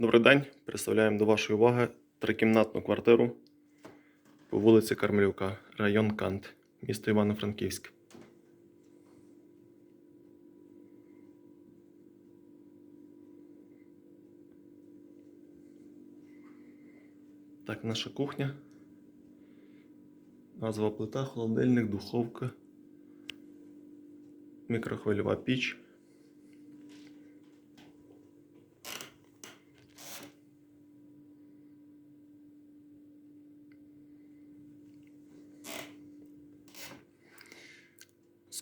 Добрий день. Представляємо до вашої уваги трикімнатну квартиру по вулиці Кармелюка, район Кант, місто Івано-Франківськ. Так, наша кухня. Назва плита, холодильник, духовка, мікрохвильова піч.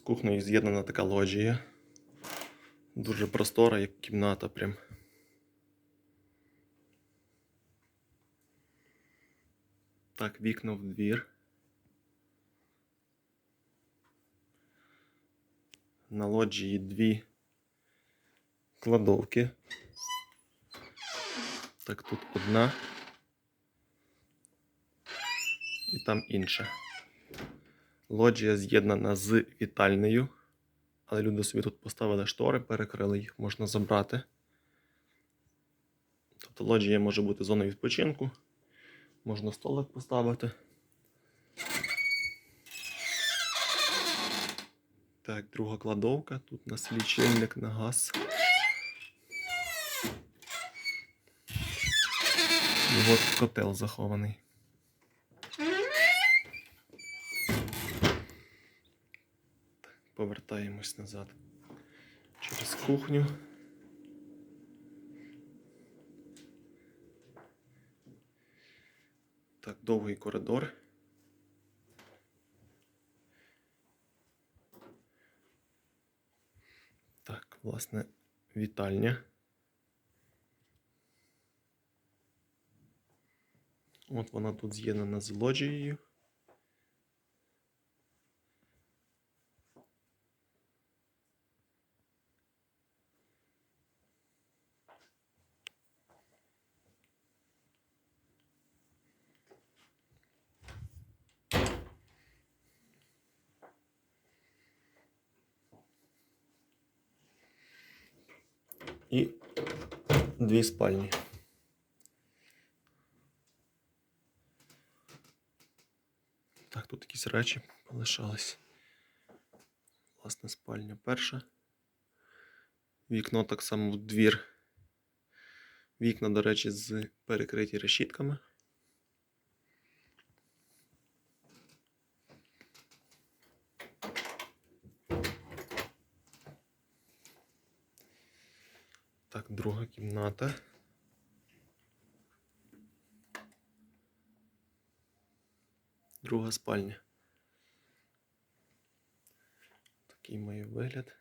Кухнею з'єднана така лоджія. Дуже простора, як кімната прям. Так, вікна в двір. На лоджії дві кладовки. Так, тут одна. І там інша. Лоджія з'єднана з вітальнею, але люди собі тут поставили штори, перекрили їх, можна забрати. Тобто лоджія може бути зоною відпочинку, можна столик поставити. Так, друга кладовка. Тут у нас лічильник на газ. І от котел захований. Повертаємось назад через кухню. Так, довгий коридор. Так, власне, вітальня. От вона тут з'єднана з лоджією. І дві спальні. Так, тут якісь речі полишались. Власне, спальня перша. Вікно так само в двір. Вікна, до речі, з перекриті решітками. Так, друга кімната. Друга спальня. Такий має вигляд.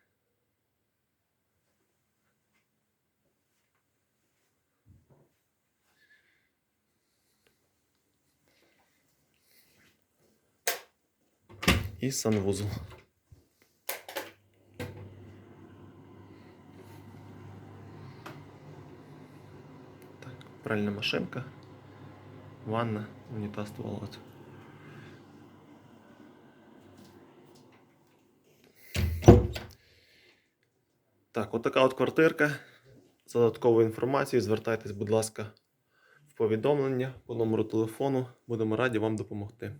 І санвузол. Так, пральна машинка, ванна, унітаз, туалет. Так, отака от квартирка. За додатковою інформацією звертайтесь, будь ласка, в повідомлення по номеру телефону. Будемо раді вам допомогти.